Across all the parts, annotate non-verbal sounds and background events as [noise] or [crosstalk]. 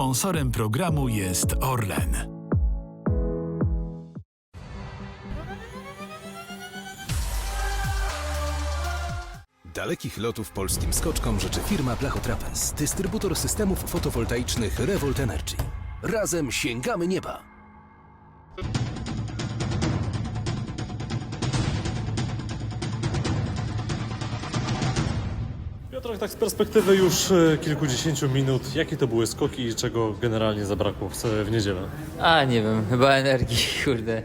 Sponsorem programu jest Orlen. Dalekich lotów polskim skoczkom życzy firma Blachotrapez, dystrybutor systemów fotowoltaicznych Revolt Energy. Razem sięgamy nieba! Piotrek, tak z perspektywy już e, kilkudziesięciu minut, jakie to były skoki i czego generalnie zabrakło w, w niedzielę? A nie wiem, [laughs] chyba energii, kurde.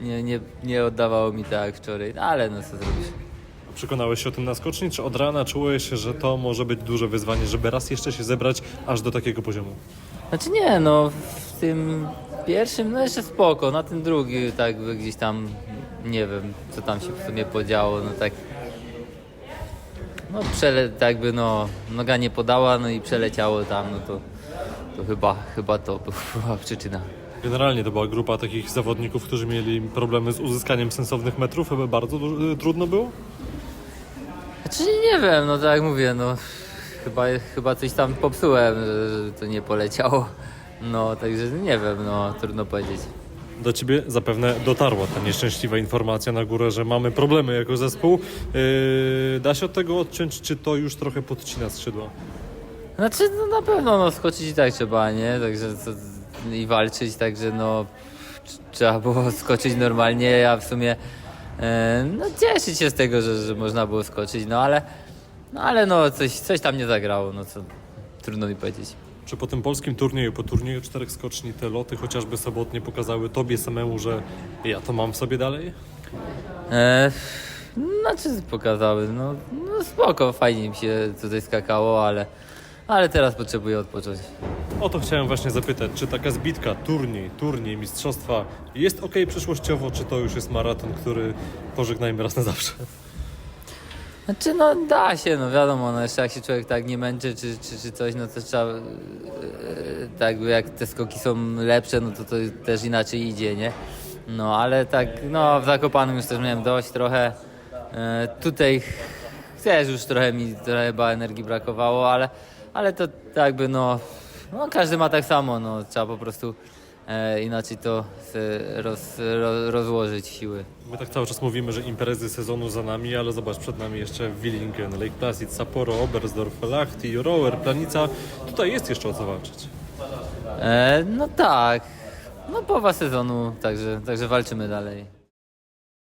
Nie, nie, nie oddawało mi tak wczoraj, ale no co zrobisz. Przekonałeś się o tym na skoczni, czy od rana czułeś, że to może być duże wyzwanie, żeby raz jeszcze się zebrać aż do takiego poziomu? Znaczy nie, no w tym pierwszym no jeszcze spoko, na tym drugi tak by gdzieś tam, nie wiem co tam się w sumie podziało, no tak no przele, tak jakby no noga nie podała, no i przeleciało tam, no to, to chyba, chyba to [laughs] była przyczyna. Generalnie to była grupa takich zawodników, którzy mieli problemy z uzyskaniem sensownych metrów, chyba bardzo du- trudno było? Znaczy nie wiem, no tak jak mówię, no chyba, chyba coś tam popsułem, że, że to nie poleciało. No także nie wiem, no trudno powiedzieć. Do ciebie zapewne dotarła ta nieszczęśliwa informacja na górę, że mamy problemy jako zespół. Yy, da się od tego odciąć, czy to już trochę podcina skrzydła? Znaczy no na pewno no skoczyć i tak trzeba, nie? Także i walczyć, także no tr- trzeba było [laughs] skoczyć normalnie, ja w sumie e, no cieszyć się z tego, że, że można było skoczyć, no ale no ale no coś, coś tam nie zagrało, no co trudno mi powiedzieć. Czy po tym polskim turnieju, po turnieju czterech skoczni, te loty chociażby sobotnie pokazały tobie samemu, że ja to mam w sobie dalej? E, znaczy pokazały, no, no spoko, fajnie mi się tutaj skakało, ale, ale teraz potrzebuję odpocząć. O to chciałem właśnie zapytać, czy taka zbitka, turniej, turniej, mistrzostwa jest ok przyszłościowo, czy to już jest maraton, który pożegnajmy raz na zawsze? Znaczy no da się, no wiadomo, no jeszcze jak się człowiek tak nie męczy czy, czy, czy coś, no to trzeba, e, tak jak te skoki są lepsze, no to to też inaczej idzie, nie? No ale tak, no w Zakopanem już też miałem dość trochę, e, tutaj też już trochę mi trochę energii brakowało, ale, ale to jakby no, no każdy ma tak samo, no trzeba po prostu inaczej to roz, ro, rozłożyć siły. My tak cały czas mówimy, że imprezy sezonu za nami, ale zobacz, przed nami jeszcze Willingen, Lake Placid, Sapporo, Oberstdorf, Lahti, Rower, Planica. Tutaj jest jeszcze o co walczyć. E, no tak. No połowa sezonu, także, także walczymy dalej.